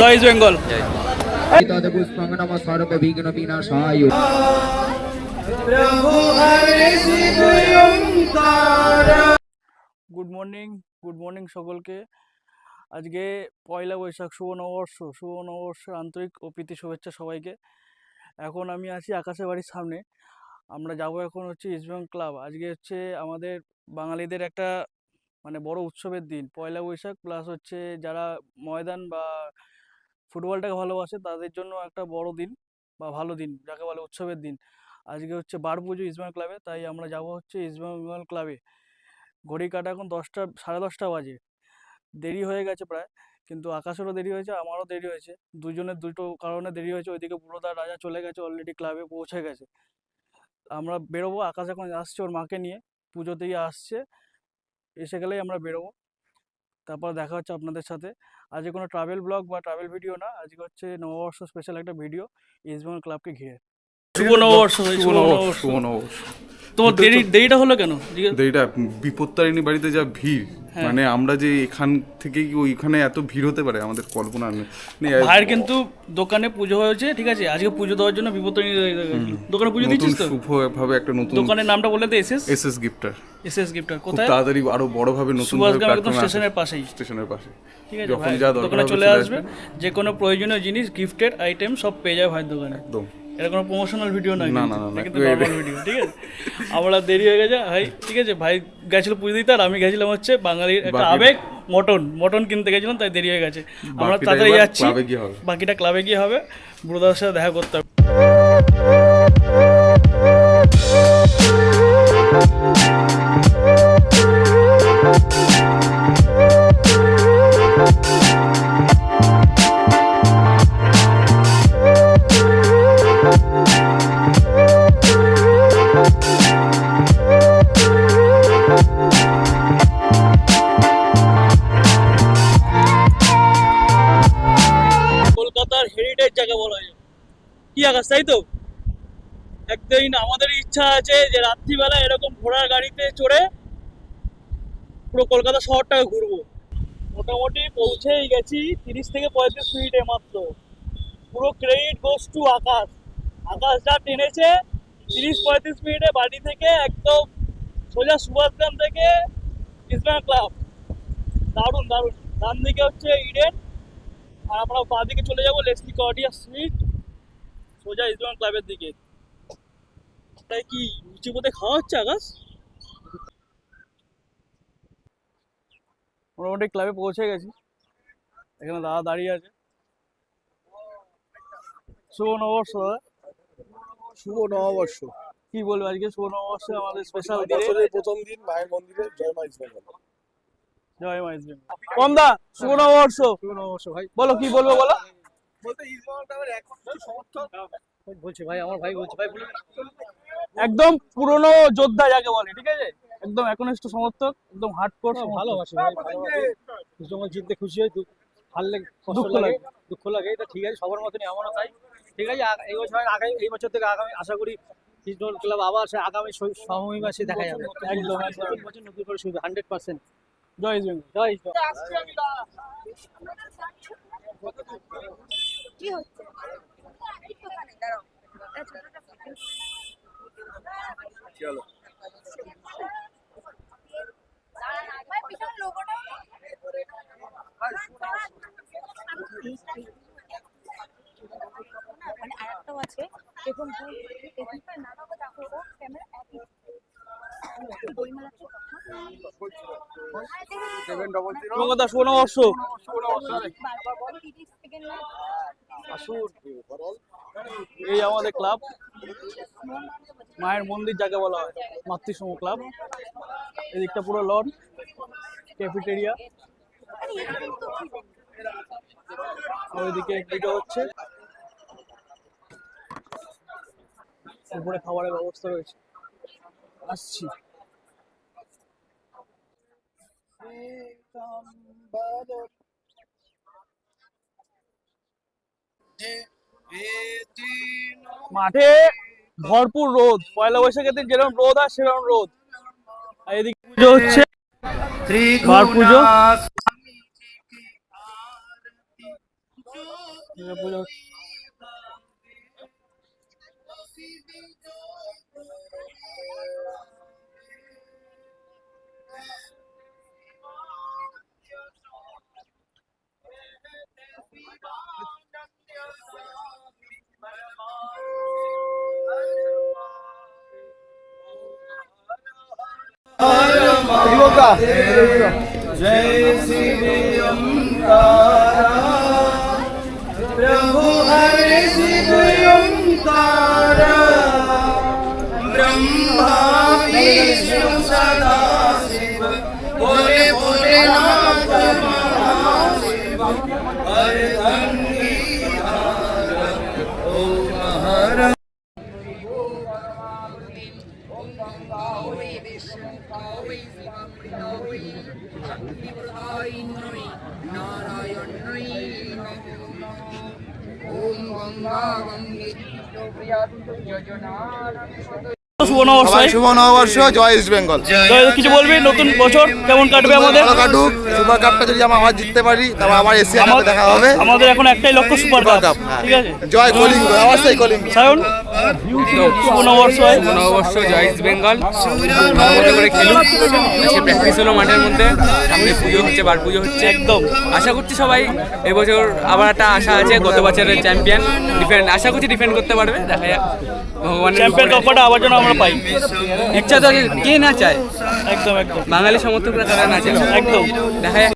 জয় Bengal. Good morning good morning সকলকে। আজকে পয়লা বৈশাখ, শুভ নববর্ষ, শুভ আন্তরিক ও প্রীতি শুভেচ্ছা সবাইকে। এখন আমি আছি আকাশের বাড়ির সামনে। আমরা যাব এখন হচ্ছে ইস্টবেঙ্গল ক্লাব আজকে হচ্ছে আমাদের বাঙালিদের একটা মানে বড় উৎসবের দিন। পয়লা বৈশাখ প্লাস হচ্ছে যারা ময়দান বা ফুটবলটাকে ভালোবাসে, তাদের জন্য একটা বড় দিন বা ভালো দিন, যাকে বলে উৎসবের দিন। আজকে হচ্ছে বার পুজো ইস্টবেঙ্গল ক্লাবে, তাই আমরা যাব হচ্ছে ইস্টবেঙ্গল ক্লাবে। ঘড়ি কাটা এখন দশটা, সাড়ে দশটা বাজে। দেরি হয়ে গেছে প্রায়, কিন্তু আকাশেরও দেরি হয়েছে, আমারও দেরি হয়েছে। দুজনের দুটো কারণে দেরি হয়েছে, ওইদিকে বুড়োদা রাজা চলে গেছে অলরেডি ক্লাবে পৌঁছে গেছে। আমরা বেরোবো, আকাশ এখন আসছে ওর মাকে নিয়ে, পুজোতেই আসছে। এসে গেলেই আমরা বেরোবো। তারপর দেখা হচ্ছে আপনাদের সাথে। আজকে কোনো ট্রাভেল ব্লগ বা ট্রাভেল ভিডিও না, আজকে হচ্ছে নববর্ষ স্পেশাল একটা ভিডিও ইস্টবেঙ্গল ক্লাবকে ঘিরে। শুভ নববর্ষ ভাই, শুভ নববর্ষ শুভ নববর্ষ। তোমার দেরি দেরিটা হলো কেন? এইটা বিপত্তারিণী বাড়িতে যা ভিড় হ্যাঁ। মানে আমরা যে এখান থেকে ওইখানে এত ভিড় হতে পারে আমাদের কল্পনা নেই। ভাইয়ের কিন্তু দোকানে পুজো হয়েছে ঠিক আছে? আজকে পুজো দেওয়ার জন্য বিপত্ত দোকানে পুজো দিচ্ছিস তো? শুভ ভাবে একটা নতুন দোকানের নামটা বলে তো SS? S S gifter SS gifter কোথায়? তাড়াতাড়ি আরও বড় ভাবে নতুন সুভাষগ্রাম একদম স্টেশনের পাশেই। স্টেশনের পাশে। ঠিক আছে যখন যা দোকানে চলে আসবে। যে কোনো প্রয়োজনীয় জিনিস গিফটেড আইটেম সব পেয়ে যাবে ভাইয়ের দোকানে। একদম। এটা কোনো প্রমোশনাল ভিডিও নয় না, না, না, কিন্তু নর্মাল ভিডিও ঠিক আছে? আমরা দেরি হয়ে গেছে ভাই ঠিক আছে ভাই গেছিল পুজো দিতে আর আমি গেছিলাম হচ্ছে বাঙালির একটা আবেগ মটন মটন কিনতে গেছিলাম তাই দেরি হয়ে গেছে। আমরা তাড়াতাড়ি যাচ্ছি। বাকিটা ক্লাবে গিয়ে হবে ব্রদার সাথে দেখা করতে হবে। কলকাতার তাই তো? একদিন আমাদের ইচ্ছা আছে যে রাত্রিবেলা এরকম ঘোড়ার গাড়িতে চড়ে পুরো কলকাতা শহরটাকে ঘুরবো। মোটামুটি পৌঁছেই গেছি তিরিশ থেকে পঁয়ত্রিশ মিনিটে মাত্র। পুরো ক্রেডিট গোস টু আকাশ। আকাশ যা টেনেছে তিরিশ পঁয়ত্রিশ মিনিটে বাড়ি থেকে একদম সোজা সুভাষগ্রাম থেকে ইসলাম ক্লাব দারুণ দারুণ। ডান দিকে হচ্ছে ইডেন আর আমরা বাঁ দিকে চলে যাব লেসলি কর্ডিয়া স্ট্রিট সোজা ইসলাম ক্লাবের দিকে। তাই কি লুচি পথে খাওয়া হচ্ছে আকাশ? মোটামুটি ক্লাবে পৌঁছে গেছি। এখানে দাদা দাঁড়িয়ে আছে। শুভ নববর্ষ দাদা। শুভ নববর্ষ। কি বলব আজকে? শুভ নববর্ষে আমাদের স্পেশাল দিনে। বছরের প্রথম দিন মায়ের মন্দিরে জয় মা ইসলাম জয় মা ইসলাম কম দা শুভ নববর্ষ। শুভ নববর্ষ ভাই। বলো কি বলব বলো? বলছি ভাই আমার ভাই বলছে। ভাই একদম পুরনো যোদ্ধা যাকে বলে ঠিক আছে? একদম একনিষ্ঠ সমর্থক একদম হার্ডকোর ভালোবাসি ভাই ভালোবাসি। যখন জিততে খুশি হয় লাগে কষ্ট দুঃখ লাগে। দুঃখ লাগে এটা ঠিক আছে সবার মতনই আমারও তাই। ঠিক আছে এই বছর আগামী এই বছর থেকে আগামী আশা করি কৃষ্ণ ক্লাব আবার সে আগামী সময় মাসে দেখা যাবে। একদম। নতুন বছর নতুন করে শুরু হান্ড্রেড পার্সেন্ট জয় জয় ইসলাম। কি হচ্ছে চলো। ভাই মানে আরেকটাও আছে এখানকার নানা দেখো ও ক্যামেরা একই এই আমাদের ক্লাব মায়ের মন্দির যাকে বলা হয়, মাতৃসম ক্লাব এদিকটা পুরো লন ক্যাফেটেরিয়া ওইদিকে ভিডিও হচ্ছে, উপরে খাবারের ব্যবস্থা রয়েছে। আসছি। মাঠে ভরপুর রোদ। পয়লা বৈশাখের দিন যেরকম রোদ আর সেরকম রোদ। আর এদিকে পুজো হচ্ছে। বার পুজো जय श्री प्रभु हरे श्री तारा ब्रह्मा विष्णु सदा শুভ নববর্ষ শুভ নববর্ষ জয় ইস্ট বেঙ্গল জয়, কিছু বলবি? নতুন বছর কেমন কাটবে আমাদের? কাটুক। সুপার কাপটা যদি আমরা আবার জিততে পারি তবে আবার এশিয়া কাপে দেখা হবে। আমাদের এখন একটাই লক্ষ্য সুপার কাপ কাপ হ্যাঁ। ঠিক আছে? জয় কলিঙ্গ অবশ্যই কলিঙ্গ সায়ন? শুভ নববর্ষ হয়। নববর্ষ জয় ইস্ট বেঙ্গল। ভালো করে খেলুন আজকে প্র্যাকটিস হলো মাঠের মধ্যে। সামনে পুজো হচ্ছে বার পুজো হচ্ছে একদম। আশা করছি সবাই এবছর আবার একটা আশা আছে গত বছরের চ্যাম্পিয়ন ডিফেন্ড আশা করছি ডিফেন্ড করতে পারবে। দেখা যাক। ভগবানের চ্যাম্পিয়ন আবার যেন আমরা পাই। ইচ্ছা তো কে না চায়? একদম একদম। বাঙালি সমর্থকরা কারা না চায়। একদম। দেখা যাক।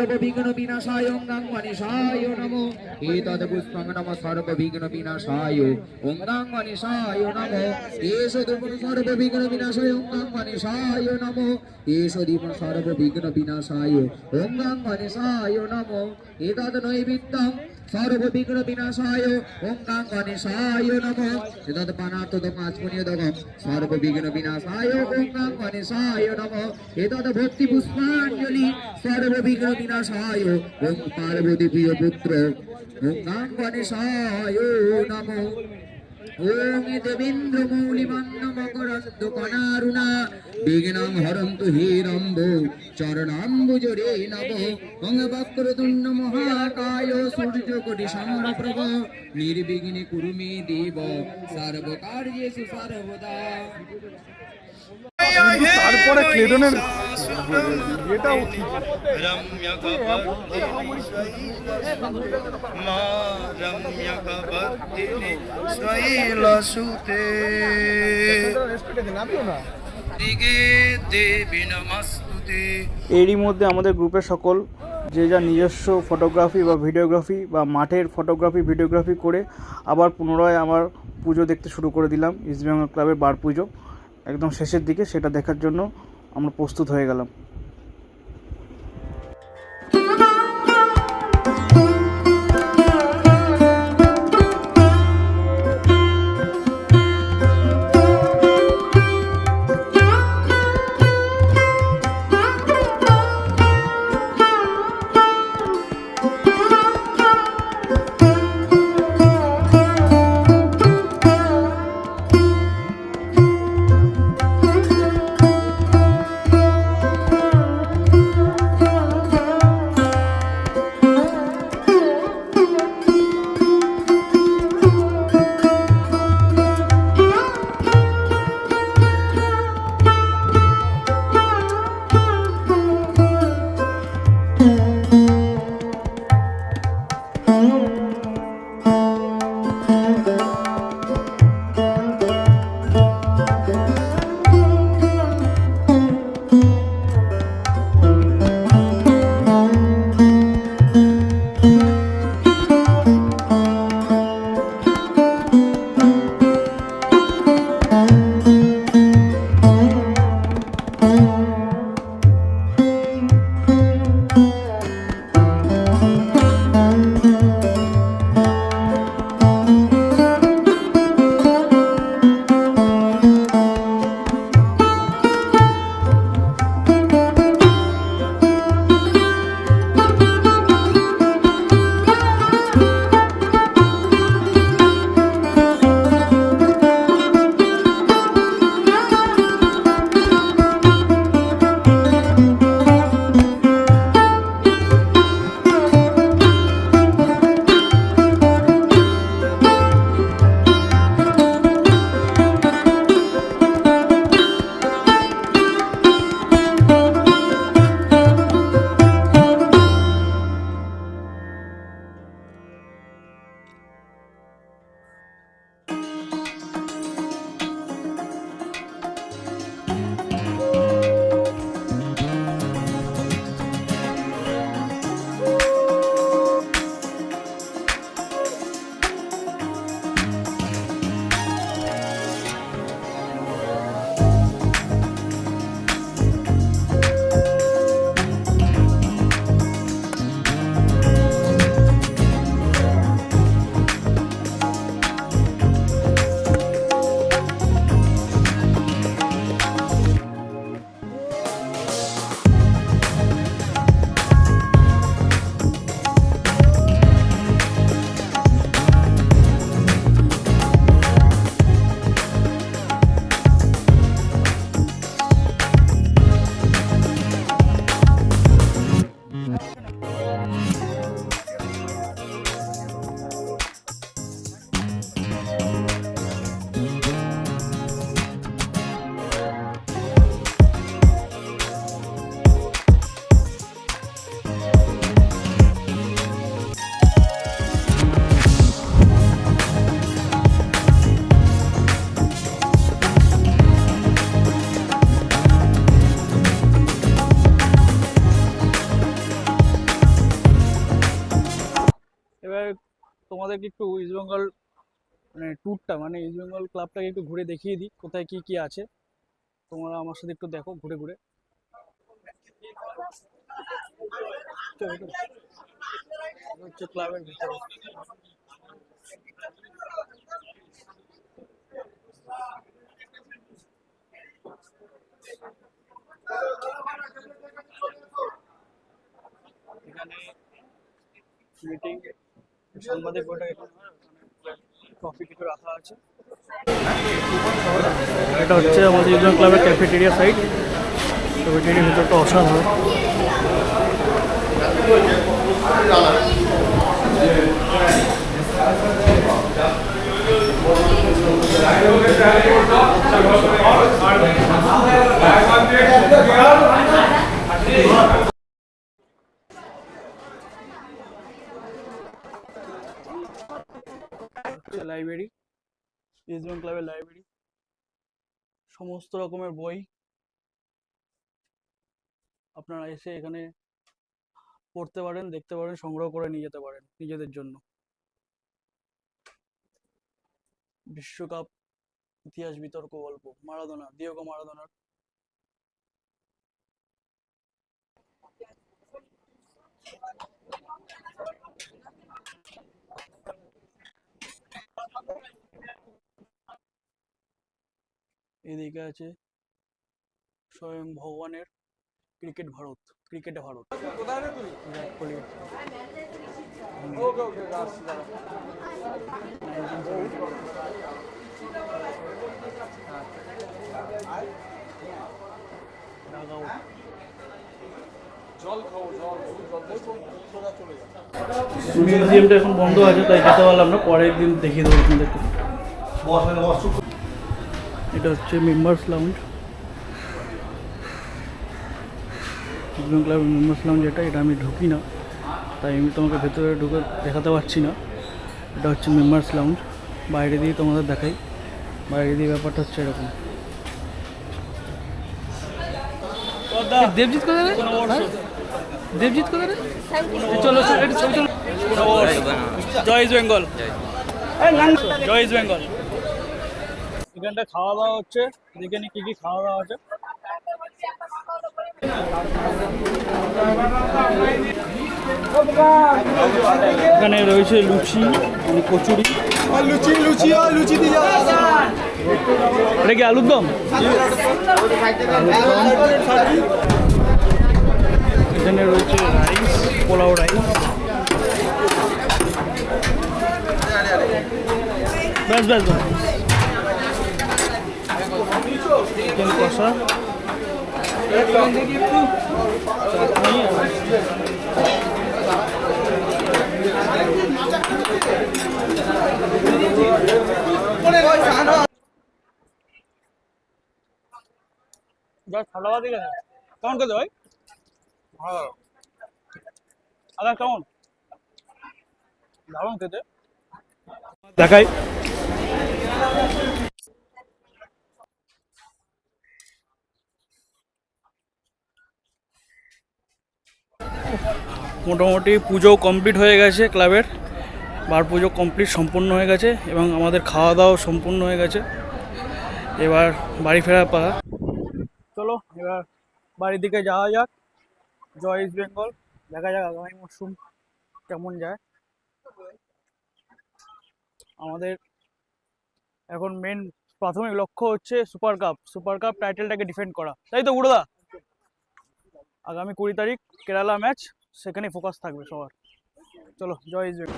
সর্ববিঘ্ন বিনাশায় ওং গাং গণেশায় নমো। এতদ পুষ্পং নম সর্ববিঘ্ন বিনাশায় ওং গাং গণেশায় নমো। এষ দুপুর সর্ববিঘ্ন বিনাশায় ওং গাং নমো। এষ দীপন সর্ববিঘ্ন বিনাশায় ওং গাং নমো। এতদ নৈবিদ্যং সর্ববিঘ্ন বিনাশায় ওং নিশায় নমো পানার্থ পাঁচ পুণ্য দগম সর্ববিঘ্ন বিনাশায় ওং নিশায় নমো। এতদ ভক্তি পুষ্পাঞ্জলি। সর্ববিঘ্ন বিনাশায় ওম পার্বতী প্রিয় পুত্র। ওং নিশায় নমো। ওং দেবেন্দ্র মৌলিমন্ন মকরন্দ কণারুণা বিঘ্নং হরন্তু চরণাম্বুজ রে নব ওং মহাকায় সূর্য কোটি সমপ্রভ নির্বিঘ্নে কুরুমে দেব। সর্বকার্যেষু সর্বদা। তারপরে এটাও ঠিক। এরই মধ্যে আমাদের গ্রুপের সকল যে যা নিজস্ব ফটোগ্রাফি বা ভিডিওগ্রাফি বা মাঠের ফটোগ্রাফি ভিডিওগ্রাফি করে আবার পুনরায় আমার পুজো দেখতে শুরু করে দিলাম। ইস্ট বেঙ্গল ক্লাবের বার পুজো। একদম শেষের দিকে সেটা দেখার জন্য আমরা প্রস্তুত হয়ে গেলাম। তোমাদেরকে একটু ইস্ট বেঙ্গল মানে ট্যুরটা মানে ইস্ট বেঙ্গল ক্লাবটাকে একটু ঘুরে দেখিয়ে দিই, কোথায় কি কি আছে। তোমরা আমার সাথে একটু দেখো ঘুরে ঘুরে। মিটিং সাংবাদিক বৈঠক কফি কিছু রাখা আছে। এটা হচ্ছে আমাদের ইউনিয়ন ক্লাবের ক্যাফেটেরিয়া সাইড ক্যাফেটেরিয়ার ভিতরটা অসাধারণ। হচ্ছে সমস্ত রকমের বই আপনারা এসে এখানে পড়তে পারেন, দেখতে পারেন, সংগ্রহ করে নিয়ে যেতে পারেন নিজেদের জন্য। বিশ্বকাপ ইতিহাস বিতর্ক গল্প, মারাদোনা, দিয়েগো মারাদোনার এদিকে আছে স্বয়ং ভগবানের ক্রিকেট ভারত ক্রিকেটে ভারত। বিরাট কোহলি। মিউজিয়ামটা এখন বন্ধ আছে তাই যেতে পারলাম না পরে একদিন দেখিয়ে দেবো আপনাদেরকে। এটা হচ্ছে members lounge Islam club members lounge এটা এটা আমি ঢুকি না। তাই আমি তোমাকে ভেতরে ঢুকে দেখাতে পারছি না। এটা হচ্ছে মেম্বার্স লাউঞ্জ বাইরে দিয়ে তোমাদের দেখাই। বাইরে দিয়ে ব্যাপারটা হচ্ছে এরকম। দেবজিৎ কোথায় রে? দেবজিৎ কোথায় রে? চলো চলো চলো। জয় ইস্ট বেঙ্গল। জয় ইস্ট বেঙ্গল। এখানটা খাওয়া দাওয়া হচ্ছে। দেখে নি কি কি খাওয়া দাওয়া আছে এখানে রয়েছে লুচি মানে কচুরি। লুচি লুচি লুচি এটা কি আলুর দম? এখানে রয়েছে রাইস পোলাও রাইস ব্যাস ব্যাস ব্যাস। চিকেন কষা। চাটনি কেমন ভাই? ভালো। আদা কেমন? দারুণ খেতে দেখাই। মোটামুটি পুজো কমপ্লিট হয়ে গেছে ক্লাবের। বার পুজো কমপ্লিট সম্পূর্ণ হয়ে গেছে এবং আমাদের খাওয়া দাওয়া সম্পূর্ণ হয়ে গেছে। এবার বাড়ি ফেরার পালা। চলো, এবার বাড়ির দিকে যাওয়া যাক। জয় ইস্ট বেঙ্গল। দেখা যাক আগামী মরশুম কেমন যায়। আমাদের এখন মেন প্রাথমিক লক্ষ্য হচ্ছে সুপার কাপ। সুপার কাপ টাইটেলটাকে ডিফেন্ড করা। তাই তো, বুড়োদা? আগামী কুড়ি তারিখ কেরালা ম্যাচ সেখানেই ফোকাস থাকবে সবার। চলো জয় জয়